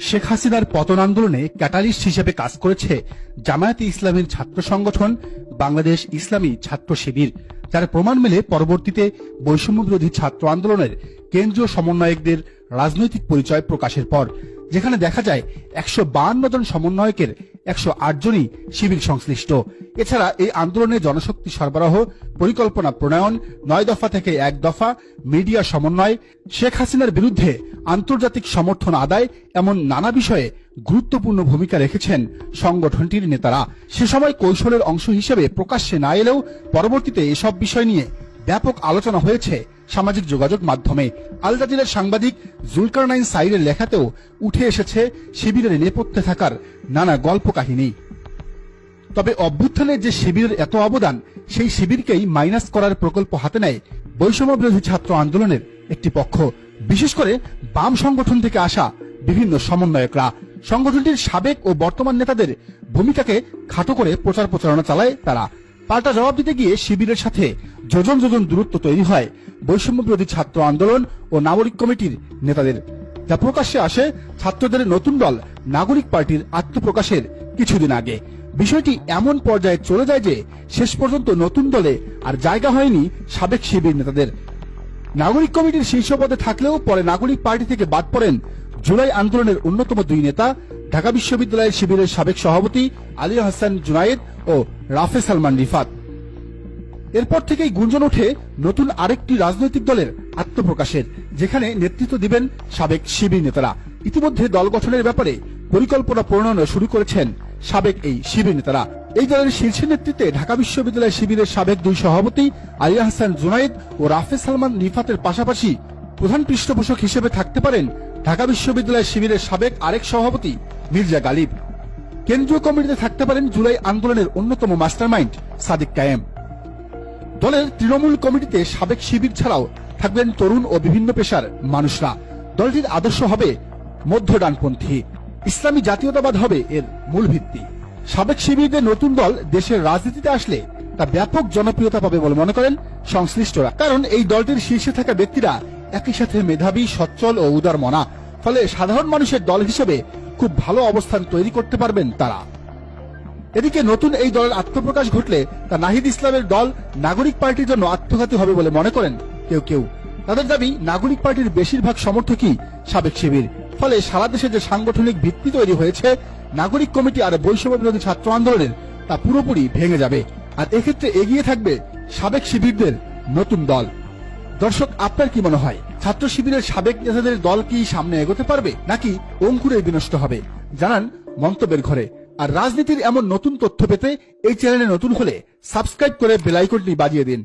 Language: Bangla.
শেখ হাসিনার পতন আন্দোলনে ক্যাটালিস্ট হিসেবে কাজ করেছে জামায়াতে ইসলামের ছাত্র সংগঠন বাংলাদেশ ইসলামী ছাত্র শিবির, যার প্রমাণ মেলে পরবর্তীতে বৈষম্য বিরোধী ছাত্র আন্দোলনের কেন্দ্রীয় সমন্বয়কদের রাজনৈতিক পরিচয় প্রকাশের পর, যেখানে দেখা যায় একশো জন সমন্বয়কের একশো আট জনই শিবির সংশ্লিষ্ট। এছাড়া এই আন্দোলনে জনশক্তি সরবরাহ, পরিকল্পনা প্রণয়ন, নয় দফা থেকে এক দফা, মিডিয়া সমন্বয়, শেখ হাসিনার বিরুদ্ধে আন্তর্জাতিক সমর্থন আদায় এমন নানা বিষয়ে গুরুত্বপূর্ণ ভূমিকা রেখেছেন সংগঠনটির নেতারা। সে সময় কৌশলের অংশ হিসেবে প্রকাশ্যে না এলেও পরবর্তীতে এসব বিষয় নিয়ে ব্যাপক আলোচনা হয়েছে সামাজিক যোগাযোগ মাধ্যমে। আল জাজিরার সাংবাদিক জুলকারনাইন সাইরের লেখাতেও উঠে এসেছে শিবিরের নেপথ্যে থাকার নানা গল্প কাহিনী তবে অভ্যুত্থানের যে শিবিরের এত অবদান, সেই শিবিরকেই মাইনাস করার প্রকল্প হাতে নেয় বৈষম্য বিরোধী ছাত্র আন্দোলনের একটি পক্ষ। বিশেষ করে বাম সংগঠন থেকে আসা বিভিন্ন সমন্বয়করা। সংগঠনটির সাবেক ও বর্তমান নেতাদের ভূমিকাকে খাটো করে প্রচার প্রচারণা চালায় তারা। পাল্টা জবাব দিতে গিয়ে শিবিরের সাথে যোজন যোজন দূরত্ব তৈরি হয়। বৈষম্য বিরোধী ছাত্র আন্দোলন ও নাগরিক কমিটির নেতাদের। যা প্রকাশ্যে আসে ছাত্রদের নতুন দল নাগরিক পার্টির আত্মপ্রকাশের কিছুদিন আগে। বিষয়টি এমন পর্যায়ে চলে যায় যে শেষ পর্যন্ত নতুন দলে আর জায়গা হয়নি সাবেক শিবির নেতাদের। নাগরিক কমিটির শীর্ষ পদে থাকলেও পরে নাগরিক পার্টি থেকে বাদ পড়েন জুলাই আন্দোলনের অন্যতম দুই নেতা ঢাকা বিশ্ববিদ্যালয়ের শিবিরের সাবেক সভাপতি আলী হাসান জুনায়েদ ও রাফে সালমান রিফাত। এরপর থেকেই গুঞ্জন ওঠে নতুন আরেকটি রাজনৈতিক দলের আত্মপ্রকাশের, যেখানে নেতৃত্ব দিবেন সাবেক শিবির নেতারা। ইতিমধ্যে দল গঠনের ব্যাপারে পরিকল্পনা প্রণয়ন শুরু করেছেন সাবেক এই শিবির নেতারা। এই দলের শীর্ষ নেতৃত্বে ঢাকা বিশ্ববিদ্যালয় শিবিরের সাবেক দুই সভাপতি আলিয়া হাসান জুনায়েদ ও রাফে সালমান রিফাতের পাশাপাশি প্রধান পৃষ্ঠপোষক হিসেবে থাকতে পারেন ঢাকা বিশ্ববিদ্যালয় শিবিরের সাবেক আরেক সভাপতি মির্জা গালিব। কেন্দ্রীয় কমিটিতে থাকতে পারেন জুলাই আন্দোলনের অন্যতম মাস্টারমাইন্ড সাদিক কায়েম। দলের তৃণমূল কমিটিতে সাবেক শিবির ছাড়াও থাকবেন তরুণ ও বিভিন্ন পেশার মানুষরা। দলটির আদর্শ হবে মধ্য ডানপন্থী ইসলামী জাতীয়তাবাদ হবে এর মূল ভিত্তি। সাবেক শিবিরদের নতুন দল দেশের রাজনীতিতে আসলে তা ব্যাপক জনপ্রিয়তা পাবে বলে মনে করেন সংশ্লিষ্টরা। কারণ এই দলটির শীর্ষে থাকা ব্যক্তিরা একই সাথে মেধাবী, সচ্ছল ও উদার মনা ফলে সাধারণ মানুষের দল হিসেবে খুব ভালো অবস্থান তৈরি করতে পারবেন তারা। এদিকে নতুন এই দলের আত্মপ্রকাশ ঘটলে তা নাহিদ ইসলামের দল নাগরিক পার্টির জন্য আত্মঘাতী হবে বলে মনে করেন কেউ কেউ। তাদের দাবি, নাগরিক পার্টির বেশিরভাগ সমর্থকই সাবেক শিবির। ফলে সারা দেশে যে সাংগঠনিক ভিত্তি তৈরি হয়েছে, নাগরিক কমিটি আর বৈষম্য বিরোধী ছাত্র আন্দোলনের, তা পুরোপুরি ভেঙে যাবে। আর এক্ষেত্রে এগিয়ে থাকবে সাবেক শিবিরদের নতুন দল। দর্শক, আপনার কি মনে হয়, ছাত্র শিবিরের সাবেক নেতাদের দল কি সামনে এগোতে পারবে, নাকি অঙ্কুরে বিনষ্ট হবে? জানান মন্তব্যের ঘরে। আর রাজনীতির এমন নতুন তথ্য পেতে এই চ্যানেলে নতুন হলে সাবস্ক্রাইব করে বেলাইকনটি বাজিয়ে দিন।